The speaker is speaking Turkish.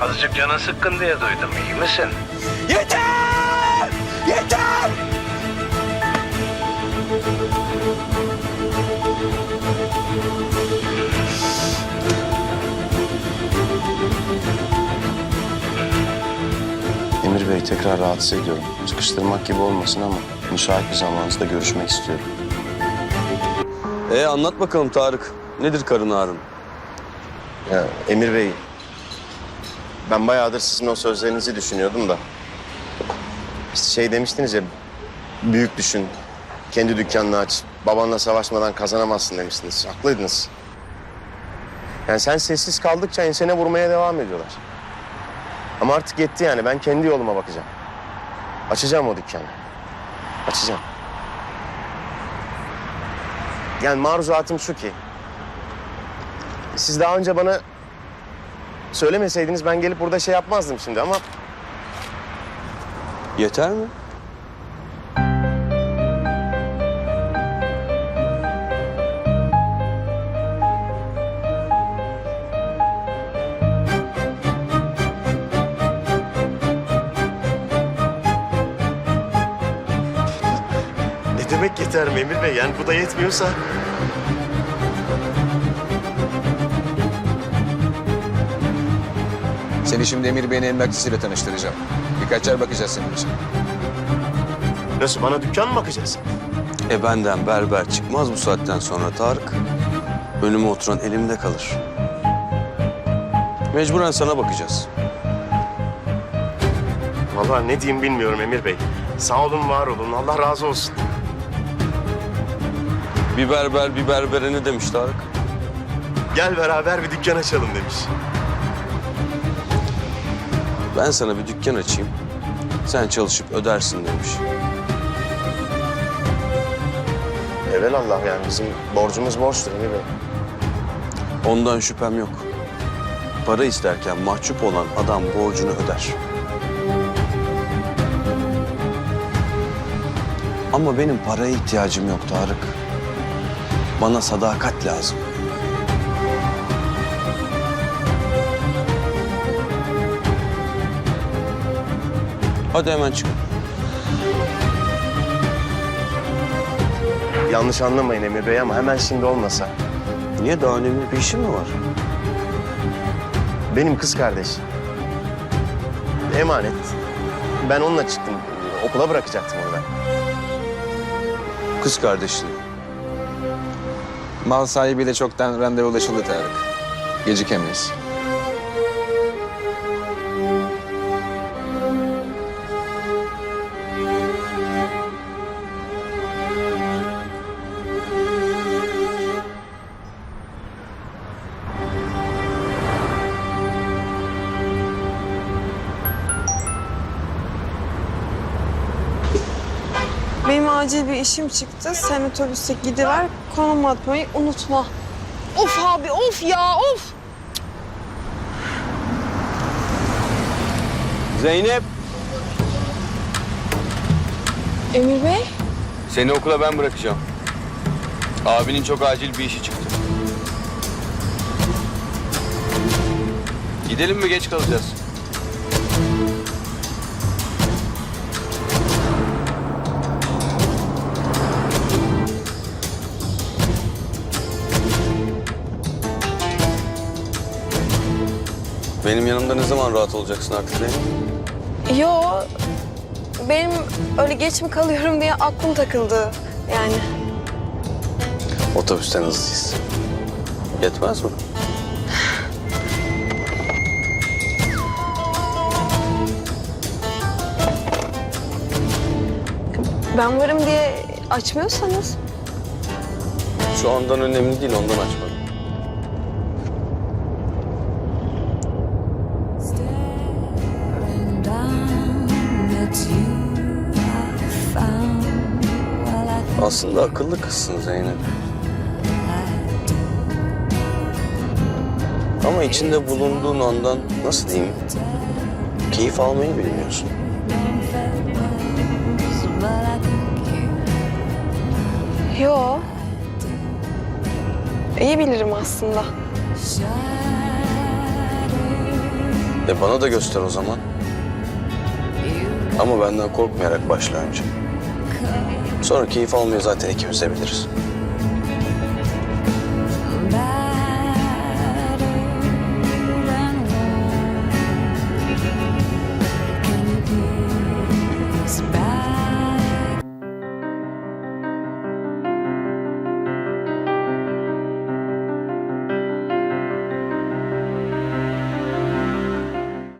Azıcık canın sıkkın diye duydum. İyi misin? Yeter! Yeter! Emir Bey tekrar rahatsız ediyorum. Sıkıştırmak gibi olmasın ama müsait bir zamanınızda görüşmek istiyorum. E anlat bakalım Tarık. Nedir karın ağrın? Ya Emir Bey, ben bayağıdır sizin o sözlerinizi düşünüyordum da. Şey demiştiniz ya, büyük düşün, kendi dükkanını aç, babanla savaşmadan kazanamazsın demiştiniz. Haklıydınız. Yani sen sessiz kaldıkça ensene vurmaya devam ediyorlar. Ama artık yetti yani, ben kendi yoluma bakacağım. Açacağım o dükkanı. Açacağım. Yani maruzatım şu ki, siz daha önce bana söylemeseydiniz ben gelip burada şey yapmazdım şimdi ama Yeter mi? ne demek yeter mi Emir Bey? Yani bu da yetmiyorsa Seni şimdi Emir Bey'in emlakçısıyla tanıştıracağım. Birkaç yer bakacağız senin için. nasıl bana dükkan mı bakacaksın? E benden berber çıkmaz bu saatten sonra Tarık. Önüme oturan elimde kalır. Mecburen sana bakacağız. Vallahi ne diyeyim bilmiyorum Emir Bey. Sağ olun, var olun. Allah razı olsun. Bir berber bir berbere ne demiş Tarık? Gel beraber bir dükkan açalım demiş. Ben sana bir dükkan açayım. Sen çalışıp ödersin demiş. Evelallah yani bizim borcumuz borçtur Emir Bey. Ondan şüphem yok. Para isterken mahcup olan adam borcunu öder. Ama benim paraya ihtiyacım yok Tarık. Bana sadakat lazım. Hadi hemen çık. Yanlış anlamayın Emir Bey ama hemen şimdi olmasa. Niye daha önemli bir işin mi var? Benim kız kardeş. Emanet. Ben onunla çıktım. Okula bırakacaktım onu ben. Kız kardeşin. Mal sahibiyle çoktan randevulaşıldı Tarık. Gecikemeyiz. Benim acil bir işim çıktı. Sen otobüste gidiver. Konum atmayı unutma. Of abi of ya of. Zeynep. Emir Bey. Seni okula ben bırakacağım. Abinin çok acil bir işi çıktı. Gidelim mi geç kalacağız? Benim yanımda ne zaman rahat olacaksın artık Zeynep? Yo benim öyle geç mi kalıyorum diye aklım takıldı yani. Otobüsten hızlıyız. Yetmez mi? Ben varım diye açmıyorsanız. Şu andan önemli değil ondan açmadım. Aslında akıllı kızsın Zeynep. Ama içinde bulunduğun andan nasıl diyeyim? Keyif almayı bilmiyorsun. Yo. İyi bilirim aslında. E bana da göster o zaman. Ama benden korkmayarak başla önce. Sonra keyif almayı zaten ikimiz de biliriz.